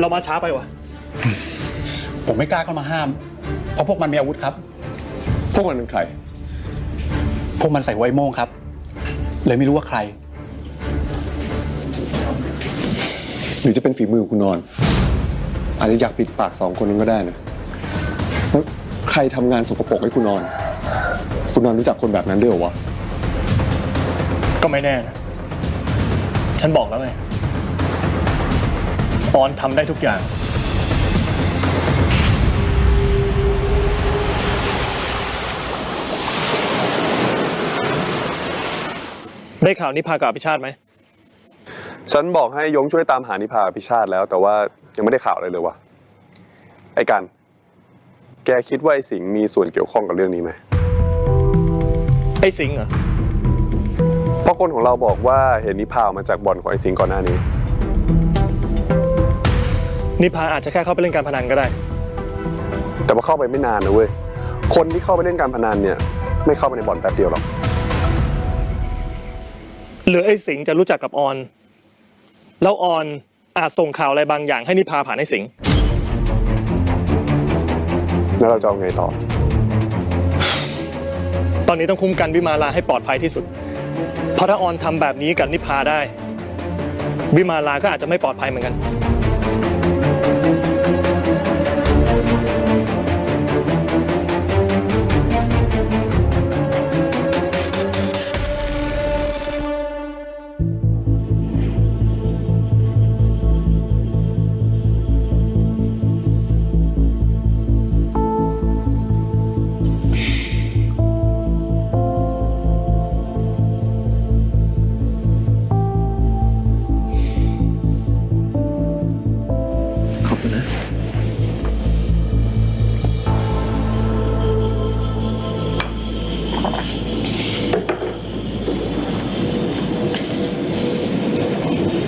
เรามาช้าไปวะผมไม่กล้าเข้ามาห้าม เพราะพวกมันมีอาวุธครับ พวกมันเป็นใคร พวกมันใส่ไวโม่งครับ เลยไม่รู้ว่าใคร หรือจะเป็นฝีมือคุณนอน อาจจะอยากปิดปากสองคนนั้นก็ได้นะแล้วใครทำงานสกปรกให้คุณนอน คุณนอนรู้จักคนแบบนั้นด้วยเหรอวะ ก็ไม่แน่นะ ฉันบอกแล้วไง ออนทำได้ทุกอย่าง ได้ข่าวนิพากับอภิชาติไหม ฉันบอกให้ยงช่วยตามหานิพาพิชาติแล้ว แต่ว่ายังไม่ได้ข่าวอะไรเลยวะไอ้กันแกคิดว่าไอ้สิงห์มีส่วนเกี่ยวข้องกับเรื่องนี้ไหมไอ้สิงห์เหรอ เพราะคนของเราบอกว่าเห็นนิพาออกมาจากบ่อนของไอ้สิงห์ก่อนหน้านี้ นิพาอาจจะแค่เข้าไปเล่นการพนันก็ได้ แต่ว่าเข้าไปไม่นานนะเว้ย คนที่เข้าไปเล่นการพนันเนี่ย ไม่เข้าไปในบ่อนแป๊บเดียวหรอก หรือไอ้สิงห์จะรู้จักกับออน แล้วออนอาจส่งข่าวอะไรบางอย่างให้นิพาผ่านไอ้สิงห์แล้วเราจะเอาไงต่อ ตอนนี้ต้องคุ้มกันวิมาลาให้ปลอดภัยที่สุด เพราะถ้าออนทำแบบนี้กับนิพาได้ วิมาลาก็อาจจะไม่ปลอดภัยเหมือนกัน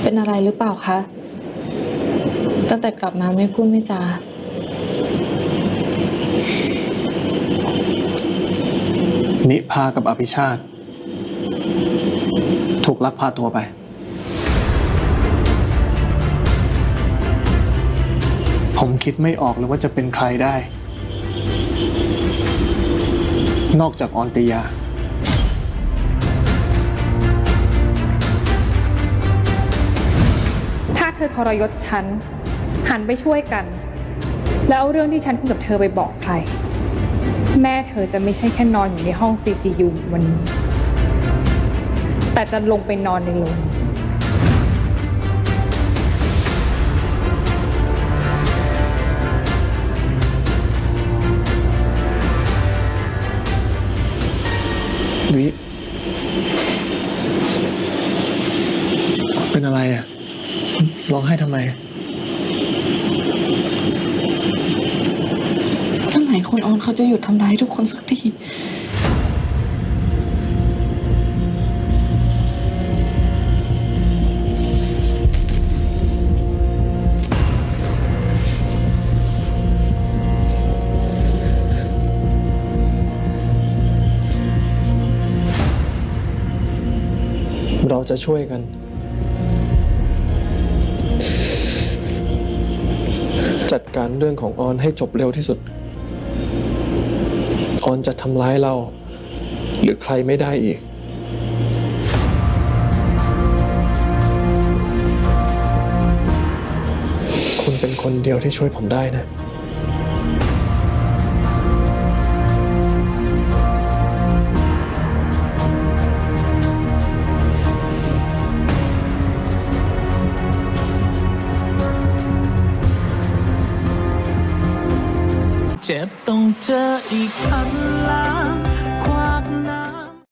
เป็นอะไรหรือเปล่าคะ ตั้งแต่กลับมาไม่พูดไม่จา นิพากับอภิชาติ ถูกลักพาตัวไป ผมคิดไม่ออกเลยว่าจะเป็นใครได้ นอกจากออนปริยา ถ้าเธอทรยศฉัน หันไปช่วยกัน แล้วเอาเรื่องที่ฉันคุยกับเธอไปบอกใคร แม่เธอจะไม่ใช่แค่นอนอยู่ในห้อง CCU วันนี้ แต่จะลงไปนอนในโรง วิเป็นอะไรอะร้องไห้ทำไมเมื่อไหร่คุณออนเขาจะหยุดทำร้ายทุกคนสักที เราจะช่วยกัน จัดการเรื่องของออนให้จบเร็วที่สุด ออนจะทำร้ายเรา หรือใครไม่ได้อีกคุณเป็นคนเดียวที่ช่วยผมได้นะ เจ็บต้องเจออีกพันล้านควักน้ำ